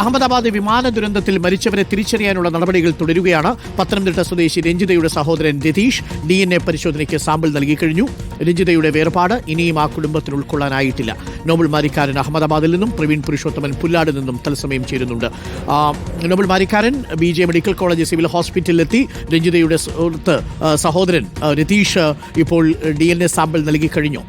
അഹമ്മദാബാദ് വിമാന ദുരന്തത്തിൽ മരിച്ചവരെ തിരിച്ചറിയാനുള്ള നടപടികൾ തുടരുകയാണ്. പത്തനംതിട്ട സ്വദേശി രഞ്ജിതയുടെ സഹോദരൻ രതീഷ് ഡി എൻ എ പരിശോധനയ്ക്ക് സാമ്പിൾ നൽകി കഴിഞ്ഞു. രഞ്ജിതയുടെ വേർപാട് ഇനിയും ആ കുടുംബത്തിന് ഉൾക്കൊള്ളാനായിട്ടില്ല. നോബൽ മാരിക്കാരൻ അഹമ്മദാബാദിൽ നിന്നും പ്രവീൺ പുരുഷോത്തമൻ പുല്ലാട് നിന്നും തത്സമയം ചേരുന്നുണ്ട്. Nobel Marikkaran B J medical college civil ഹോസ്പിറ്റലിലെത്തി. രഞ്ജിതയുടെ സുഹൃത്ത് സഹോദരൻ രതീഷ് ഇപ്പോൾ ഡി എൻ എ സാമ്പിൾ നൽകി കഴിഞ്ഞു.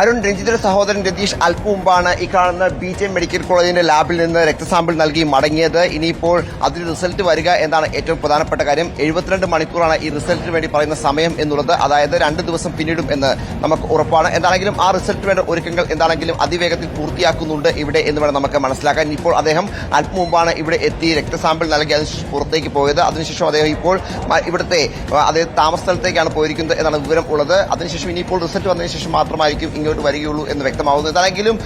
അരുൺ രഞ്ജിത്തിന്റെ സഹോദരൻ രതീഷ് അല്പം മുമ്പാണ് ഈ കാണുന്ന ബി ജെ മെഡിക്കൽ കോളേജിന്റെ ലാബിൽ നിന്ന് രക്തസാമ്പിൾ നൽകി മടങ്ങിയത്. ഇനിയിപ്പോൾ അതിന് റിസൾട്ട് വരിക എന്നാണ് ഏറ്റവും പ്രധാനപ്പെട്ട കാര്യം. എഴുപത്തിരണ്ട് മണിക്കൂറാണ് ഈ റിസൾട്ടിന് വേണ്ടി പറയുന്ന സമയം എന്നുള്ളത്. അതായത് രണ്ട് ദിവസം പിന്നിടും എന്ന് നമുക്ക് ഉറപ്പാണ്. എന്താണെങ്കിലും ആ റിസൾട്ട് വേണ്ട ഒരുക്കങ്ങൾ എന്താണെങ്കിലും അതിവേഗത്തിൽ പൂർത്തിയാക്കുന്നുണ്ട് ഇവിടെ എന്ന് വേണം നമുക്ക് മനസ്സിലാക്കാൻ. ഇപ്പോൾ അദ്ദേഹം അല്പം മുമ്പാണ് ഇവിടെ എത്തി രക്തസാമ്പിൾ നൽകി അതിനുശേഷം പുറത്തേക്ക് പോയത്. അതിനുശേഷം അദ്ദേഹം ഇപ്പോൾ ഇവിടുത്തെ അതായത് താമസ സ്ഥലത്തേക്കാണ് പോയിരിക്കുന്നത് എന്നാണ് വിവരം ഉള്ളത്. അതിനുശേഷം ഇനിയിപ്പോൾ റിസൾട്ട് വന്നതിന് ശേഷം മാത്രമായിരിക്കും ഇങ്ങോട്ട് വരികയുള്ളൂ എന്ന് വ്യക്തമാവുന്നു. എന്താണെങ്കിലും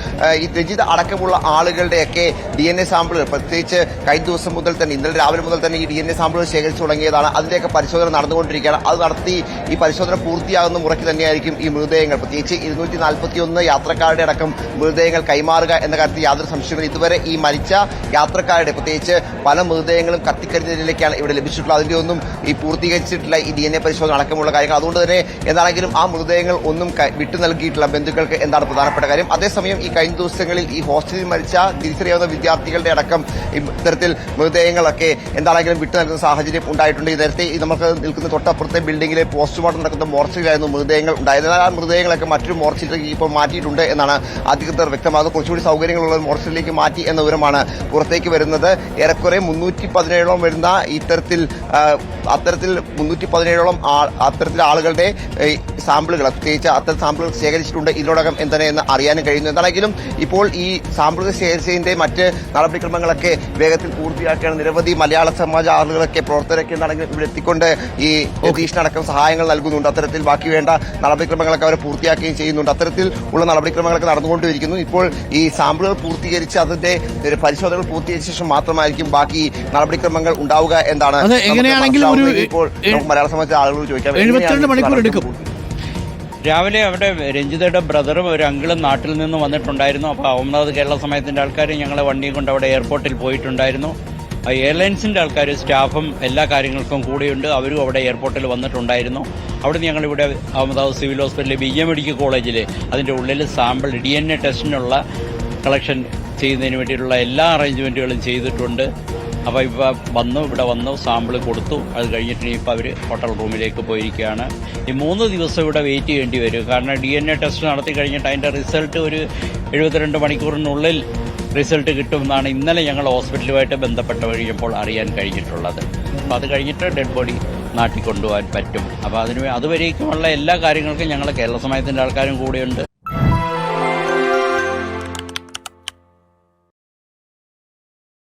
ഈ രജിത അടക്കമുള്ള ആളുകളുടെയൊക്കെ ഡി എൻ എ സാമ്പിളുകൾ പ്രത്യേകിച്ച് കഴിഞ്ഞ ദിവസം മുതൽ തന്നെ ഇന്നലെ രാവിലെ മുതൽ തന്നെ ഈ ഡി എൻ എ സാമ്പിളുകൾ ശേഖരിച്ചു തുടങ്ങിയതാണ്. അതിന്റെയൊക്കെ പരിശോധന നടന്നുകൊണ്ടിരിക്കുകയാണ്. അത് നടത്തി ഈ പരിശോധന പൂർത്തിയാകുന്ന മുറയ്ക്ക് തന്നെയായിരിക്കും ഈ മൃതദേഹങ്ങൾ. പ്രത്യേകിച്ച് ഇരുന്നൂറ്റി നാൽപ്പത്തിയൊന്ന് യാത്രക്കാരുടെ അടക്കം മൃതദേഹങ്ങൾ കൈമാറുക എന്ന കാര്യത്തിൽ യാതൊരു സംശയമില്ല ഇതുവരെ ഈ മരിച്ച യാത്രക്കാരുടെ പ്രത്യേകിച്ച് പല മൃതദേഹങ്ങളും കത്തിക്കരിഞ്ഞതിലേക്കാണ് ഇവിടെ ലഭിച്ചിട്ടുള്ളത്. അതിന്റെ ഒന്നും ഈ പൂർത്തീകരിച്ചിട്ടില്ല ഈ ഡി എൻ എ പരിശോധന അടക്കമുള്ള കാര്യങ്ങൾ. അതുകൊണ്ട് തന്നെ എന്താണെങ്കിലും ആ മൃതദേഹങ്ങൾ ഒന്നും വിട്ടു നൽകിയിട്ടില്ല. ബന്ധുക്കൾക്ക് എന്താണ് പ്രധാനപ്പെട്ട കാര്യം? അതേസമയം ഈ കഴിഞ്ഞ ദിവസങ്ങളിൽ ഈ ഹോസ്റ്റലിൽ മരിച്ച തിരിച്ചറിയാവുന്ന വിദ്യാർത്ഥികളുടെ അടക്കം ഇത്തരത്തിൽ മൃതദേഹങ്ങളൊക്കെ എന്താണെങ്കിലും വിട്ടു നൽകുന്ന സാഹചര്യം ഉണ്ടായിട്ടുണ്ട്. നേരത്തെ നമുക്ക് നിൽക്കുന്ന തൊട്ടപ്പുറത്തെ ബിൽഡിംഗിലെ പോസ്റ്റ്മോർട്ടം നടക്കുന്ന മോർച്ചയിലായിരുന്നു മൃതദേഹങ്ങൾ ഉണ്ടായത് ആ മൃതദേഹങ്ങളൊക്കെ മറ്റൊരു മോർച്ചയിലേക്ക് ഇപ്പോൾ മാറ്റിയിട്ടുണ്ട് എന്നാണ് അധികൃതർ വ്യക്തമാകുന്നത് കുറച്ചുകൂടി സൗകര്യങ്ങളുള്ള മോർച്ചയിലേക്ക് മാറ്റി എന്ന വിവരമാണ് പുറത്തേക്ക് വരുന്നത്. ഏറെക്കുറെ മുന്നൂറ്റി പതിനേഴോളം വരുന്ന ഇത്തരത്തിൽ അത്തരത്തിൽ മുന്നൂറ്റി പതിനേഴോളം അത്തരത്തിലെ ആളുകളുടെ സാമ്പിളുകൾ പ്രത്യേകിച്ച് അത്തരം സാമ്പിളുകൾ ശേഖരിച്ചിട്ടുണ്ട്. ഇതിനോടകം എന്തെന്ന് അറിയാനും കഴിയുന്നു. എന്താണെങ്കിലും ഇപ്പോൾ ഈ സാമ്പത്തിക ശേഷിന്റെ മറ്റ് നടപടിക്രമങ്ങളൊക്കെ വേഗത്തിൽ പൂർത്തിയാക്കിയാണ് നിരവധി മലയാള സമാജ ആളുകളൊക്കെ പ്രവർത്തകരൊക്കെ എന്താണെങ്കിലും ഇവിടെ എത്തിക്കൊണ്ട് ഈ ഭീഷണടക്കം സഹായങ്ങൾ നൽകുന്നുണ്ട്. അത്തരത്തിൽ ബാക്കി വേണ്ട നടപടിക്രമങ്ങളൊക്കെ അവർ പൂർത്തിയാക്കുകയും ചെയ്യുന്നുണ്ട്. അത്തരത്തിൽ ഉള്ള നടപടിക്രമങ്ങളൊക്കെ നടന്നുകൊണ്ടിരിക്കുന്നു. ഇപ്പോൾ ഈ സാമ്പിളുകൾ പൂർത്തീകരിച്ച് അതിന്റെ പരിശോധനകൾ പൂർത്തീകരിച്ച ശേഷം മാത്രമായിരിക്കും ബാക്കി നടപടിക്രമങ്ങൾ ഉണ്ടാവുക എന്താണ് എങ്ങനെയാണെങ്കിലും ഇപ്പോൾ മലയാള സമാജ ആളുകൾ ചോദിക്കാം. എഴുപത്തിരണ്ട് മണിക്കൂർ എടുക്കും. രാവിലെ അവിടെ രഞ്ജിതയുടെ ബ്രദറും ഒരു അങ്കിളും നാട്ടിൽ നിന്ന് വന്നിട്ടുണ്ടായിരുന്നു. അപ്പോൾ അഹമ്മദാബാദ് കേരള സമയത്തിന്റെ ആൾക്കാർ ഞങ്ങളെ വണ്ടിയും കൊണ്ട് അവിടെ എയർപോർട്ടിൽ പോയിട്ടുണ്ടായിരുന്നു. എയർലൈൻസിന്റെ ആൾക്കാർ സ്റ്റാഫും എല്ലാ കാര്യങ്ങൾക്കും കൂടെയുണ്ട്. അവരും അവിടെ എയർപോർട്ടിൽ വന്നിട്ടുണ്ടായിരുന്നു. അവിടെ ഞങ്ങളിവിടെ അഹമ്മദാബാദ് സിവിൽ ഹോസ്പിറ്റലിലെ ബി എം മെഡിക്കൽ കോളേജിൽ അതിന്റെ ഉള്ളിൽ സാമ്പിൾ ഡി എൻ എ ടെസ്റ്റിനുള്ള കളക്ഷൻ ചെയ്യുന്നതിന് വേണ്ടിയിട്ടുള്ള എല്ലാ അറേഞ്ച്മെന്റുകളും ചെയ്തിട്ടുണ്ട്. അപ്പോൾ ഇപ്പോൾ വന്നു ഇവിടെ വന്നു സാമ്പിൾ കൊടുത്തു. അത് കഴിഞ്ഞിട്ട് ഇപ്പോൾ അവർ ഹോട്ടൽ റൂമിലേക്ക് പോയിരിക്കുകയാണ്. ഈ മൂന്ന് ദിവസം ഇവിടെ വെയിറ്റ് ചെയ്യേണ്ടി വരും. കാരണം ഡി എൻ എ ടെസ്റ്റ് നടത്തി കഴിഞ്ഞിട്ട് അതിന്റെ റിസൾട്ട് ഒരു എഴുപത്തിരണ്ട് മണിക്കൂറിനുള്ളിൽ റിസൾട്ട് കിട്ടുമെന്നാണ് ഇന്നലെ ഞങ്ങൾ ഹോസ്പിറ്റലുമായിട്ട് ബന്ധപ്പെട്ട് കഴിയുമ്പോൾ അറിയാൻ കഴിഞ്ഞിട്ടുള്ളത്. അപ്പോൾ അത് കഴിഞ്ഞിട്ട് ഡെഡ് ബോഡി നാട്ടിൽ കൊണ്ടുപോകാൻ പറ്റും. അപ്പോൾ അതിന് അതുവരേക്കുമുള്ള എല്ലാ കാര്യങ്ങൾക്കും ഞങ്ങൾ കേരള സമയത്തിന്റെ ആൾക്കാരും കൂടെയുണ്ട്.